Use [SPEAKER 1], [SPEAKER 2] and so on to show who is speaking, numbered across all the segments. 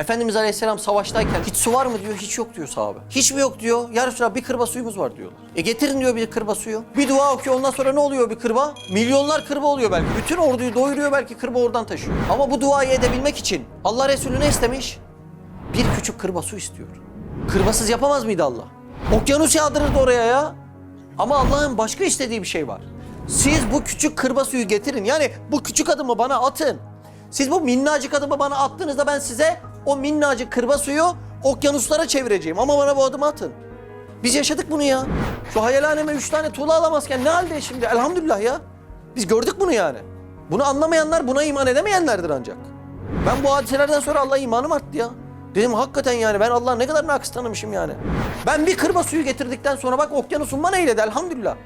[SPEAKER 1] Efendimiz Aleyhisselam savaştayken hiç su var mı diyor, hiç yok diyor sahabe. Hiç mi yok diyor, ya Resulallah bir kırba suyumuz var diyorlar. E getirin diyor bir kırba suyu. Bir dua okuyor ondan sonra ne oluyor bir kırba? Milyonlar kırba oluyor belki. Bütün orduyu doyuruyor belki kırba oradan taşıyor. Ama bu duayı edebilmek için Allah Resulü ne istemiş? Bir küçük kırba su istiyor. Kırbasız yapamaz mıydı Allah? Okyanus yağdırırdı oraya ya. Ama Allah'ın başka istediği bir şey var. Siz bu küçük kırba suyu getirin. Yani bu küçük adımı bana atın. Siz bu minnacık adımı bana attığınızda ben size o minnacık kırba suyu okyanuslara çevireceğim. Ama bana bu adımı atın. Biz yaşadık bunu ya. Şu hayalhaneme üç tane tuğla alamazken ne halde şimdi? Elhamdülillah ya. Biz gördük bunu yani. Bunu anlamayanlar buna iman edemeyenlerdir ancak. Ben bu hadiselerden sonra Allah'a imanım arttı ya. Dedim hakikaten yani ben Allah'a ne kadar nakıs tanımışım yani. Ben bir kırba suyu getirdikten sonra bak okyanusun bana eyledi elhamdülillah.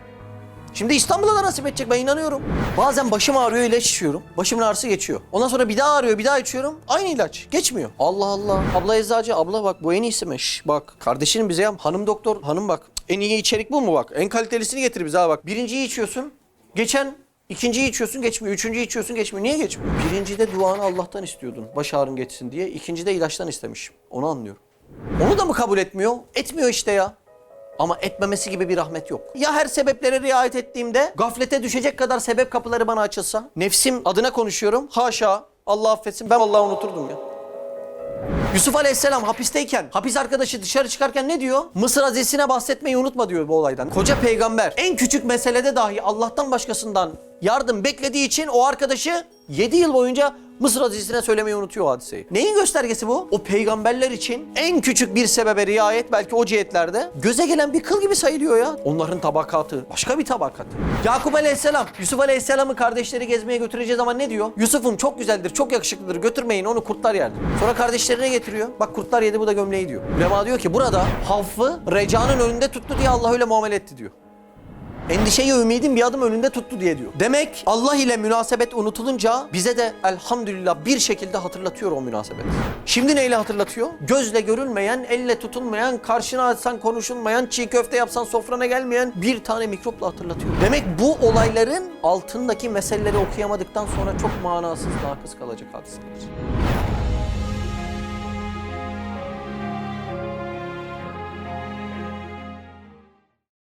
[SPEAKER 1] Şimdi İstanbul'a da nasip edecek ben inanıyorum. Bazen başım ağrıyor ilaç içiyorum. Başımın ağrısı geçiyor. Ondan sonra bir daha ağrıyor bir daha içiyorum. Aynı ilaç geçmiyor. Allah Allah. Abla eczacı abla bak bu en iyisi mi? Şş, bak kardeşinin bize yap. Hanım doktor hanım bak. En iyi içerik bu mu bak? En kalitelisini getir bize ha bak. Birinciyi içiyorsun. Geçen ikinciyi içiyorsun geçmiyor. Üçüncüyü içiyorsun geçmiyor. Niye geçmiyor? Birincide duanı Allah'tan istiyordun. Baş ağrın geçsin diye. İkincide ilaçtan istemişim. Onu anlıyorum. Onu da mı kabul etmiyor? Etmiyor işte ya. Ama etmemesi gibi bir rahmet yok. Ya her sebeplere riayet ettiğimde gaflete düşecek kadar sebep kapıları bana açılsa? Nefsim adına konuşuyorum. Haşa. Allah affetsin. Ben Allah'ı unuturdum ya. Yusuf Aleyhisselam hapisteyken, hapis arkadaşı dışarı çıkarken ne diyor? Mısır azizine bahsetmeyi unutma diyor bu olaydan. Koca peygamber en küçük meselede dahi Allah'tan başkasından yardım beklediği için o arkadaşı 7 yıl boyunca Mısır azizine söylemeyi unutuyor hadiseyi. Neyin göstergesi bu? O peygamberler için en küçük bir sebebe riayet belki o cihetlerde göze gelen bir kıl gibi sayılıyor ya. Onların tabakatı başka bir tabakat. Yakup Aleyhisselam, Yusuf Aleyhisselam'ı kardeşleri gezmeye götüreceği zaman ne diyor? Yusuf'um çok güzeldir, çok yakışıklıdır götürmeyin onu kurtlar yerdi. Sonra kardeşlerine getiriyor. Bak kurtlar yedi bu da gömleği diyor. Ulema diyor ki burada Havf'ı Reca'nın önünde tuttu diye Allah öyle muamele etti diyor. Endişeyi ümidin bir adım önünde tuttu diye diyor. Demek Allah ile münasebet unutulunca bize de elhamdülillah bir şekilde hatırlatıyor o münasebet. Şimdi neyle hatırlatıyor? Gözle görülmeyen, elle tutulmayan, karşına açsan konuşulmayan, çiğ köfte yapsan sofrana gelmeyen bir tane mikropla hatırlatıyor. Demek bu olayların altındaki meseleleri okuyamadıktan sonra çok manasız, nakıs kalacak hadiseler.